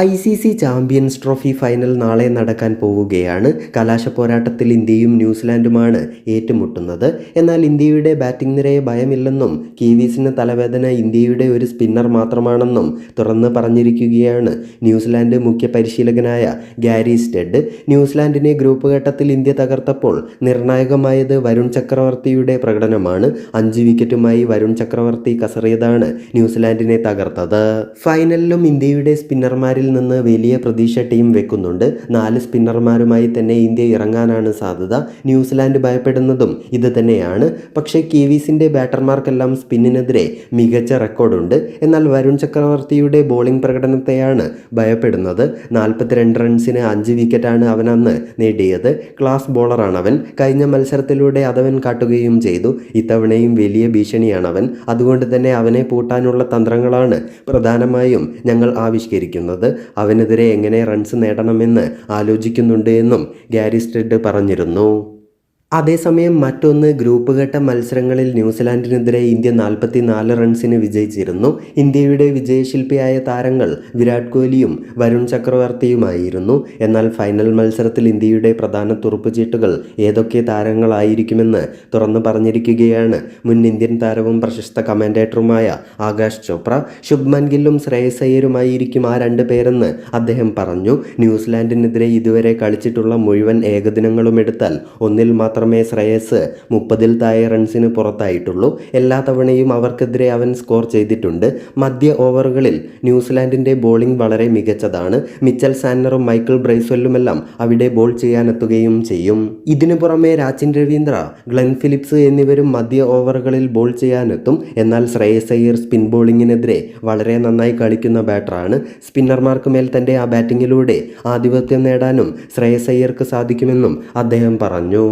I C C champions trophy final നാളെ നടക്കാൻ പോവുകയാണ്. കലാശ പോരാട്ടത്തിൽ ഇന്ത്യയും ന്യൂസിലാൻഡുമാണ് ഏറ്റുമുട്ടുന്നത്. എന്നാൽ ഇന്ത്യയുടെ ബാറ്റിംഗ് നിരയെ ഭയമില്ലെന്നും കീവീസിന് തലവേദന ഇന്ത്യയുടെ ഒരു സ്പിന്നർ മാത്രമാണെന്നും തുറന്ന് പറഞ്ഞിരിക്കുകയാണ് ന്യൂസിലാൻഡ് മുഖ്യ പരിശീലകനായ ഗാരി സ്റ്റെഡ്. ന്യൂസിലാൻഡിനെ ഗ്രൂപ്പ് ഘട്ടത്തിൽ ഇന്ത്യ തകർത്തപ്പോൾ നിർണായകമായത് വരുൺ ചക്രവർത്തിയുടെ പ്രകടനമാണ്. അഞ്ച് വിക്കറ്റുമായി വരുൺ ചക്രവർത്തി കസറിയതാണ് ന്യൂസിലാൻഡിനെ തകർത്തത്. ഫൈനലിലും ഇന്ത്യയുടെ സ്പിന്നർമാരിൽ നിന്ന് വലിയ പ്രതീക്ഷ ടീം വെക്കുന്നുണ്ട്. നാല് സ്പിന്നർമാരുമായി തന്നെ ഇന്ത്യ ഇറങ്ങാനാണ് സാധ്യത. ന്യൂസിലാൻഡ് ഭയപ്പെടുന്നതും ഇത് തന്നെയാണ്. പക്ഷേ കിവീസിന്റെ ബാറ്റർമാർക്കെല്ലാം സ്പിന്നിനെതിരെ മികച്ച റെക്കോർഡുണ്ട്. എന്നാൽ വരുൺ ചക്രവർത്തിയുടെ ബോളിംഗ് പ്രകടനത്തെയാണ് ഭയപ്പെടുന്നത്. നാൽപ്പത്തിരണ്ട് റൺസിന് അഞ്ച് വിക്കറ്റാണ് അവൻ അന്ന് നേടിയത്. ക്ലാസ് ബോളറാണ് അവൻ കഴിഞ്ഞ മത്സരത്തിലൂടെ അതവൻ കാട്ടുകയും ചെയ്തു. ഇത്തവണയും വലിയ ഭീഷണിയാണ് അവൻ അതുകൊണ്ട് തന്നെ അവനെ പൂട്ടാനുള്ള തന്ത്രങ്ങളാണ് പ്രധാനമായും ഞങ്ങൾ ആവിഷ്കരിക്കുന്നത്. അവനെതിരെ എങ്ങനെ റൺസ് നേടണമെന്ന് ആലോചിക്കുന്നുണ്ട് എന്നും ഗാരി സ്റ്റെഡ് പറഞ്ഞിരുന്നു. അതേസമയം മറ്റൊന്ന് ഗ്രൂപ്പ് ഘട്ട മത്സരങ്ങളിൽ ന്യൂസിലാൻഡിനെതിരെ ഇന്ത്യ നാൽപ്പത്തി നാല് റൺസിന് വിജയിച്ചിരുന്നു. ഇന്ത്യയുടെ വിജയശില്പിയായ താരങ്ങൾ വിരാട് കോഹ്ലിയും വരുൺ ചക്രവർത്തിയുമായിരുന്നു. എന്നാൽ ഫൈനൽ മത്സരത്തിൽ ഇന്ത്യയുടെ പ്രധാന തുറുപ്പുചീട്ടുകൾ ഏതൊക്കെ താരങ്ങളായിരിക്കുമെന്ന് തുറന്നു പറഞ്ഞിരിക്കുകയാണ് മുൻ ഇന്ത്യൻ താരവും പ്രശസ്ത കമന്റേറ്ററുമായ ആകാശ് ചോപ്ര. ശുഭ്മൻ ഗില്ലും ശ്രേയസ് അയ്യരുമായിരിക്കും ആ രണ്ട് പേരെന്ന് അദ്ദേഹം പറഞ്ഞു. ന്യൂസിലാൻഡിനെതിരെ ഇതുവരെ കളിച്ചിട്ടുള്ള മുഴുവൻ ഏകദിനങ്ങളും എടുത്താൽ ഒന്നിൽ മാത്രമേ ശ്രേയസ് മുപ്പതിൽ താഴെ റൺസിന് പുറത്തായിട്ടുള്ളൂ. എല്ലാ തവണയും അവർക്കെതിരെ അവൻ സ്കോർ ചെയ്തിട്ടുണ്ട്. മധ്യ ഓവറുകളിൽ ന്യൂസിലാൻഡിന്റെ ബോളിംഗ് വളരെ മികച്ചതാണ്. മിച്ചൽ സാന്നറും മൈക്കിൾ ബ്രൈസ്വെല്ലുമെല്ലാം അവിടെ ബോൾ ചെയ്യാനെത്തുകയും ചെയ്യും. ഇതിനു പുറമെ രാച്ചിൻ രവീന്ദ്ര ഗ്ലെൻ ഫിലിപ്സ് എന്നിവരും മധ്യ ഓവറുകളിൽ ബോൾ ചെയ്യാനെത്തും. എന്നാൽ ശ്രേയസ് അയ്യർ സ്പിൻ ബോളിങ്ങിനെതിരെ വളരെ നന്നായി കളിക്കുന്ന ബാറ്ററാണ്. സ്പിന്നർമാർക്ക് മേൽ തന്റെ ആ ബാറ്റിങ്ങിലൂടെ ആധിപത്യം നേടാനും ശ്രേയസ് അയ്യർക്ക് സാധിക്കുമെന്നും അദ്ദേഹം പറഞ്ഞു.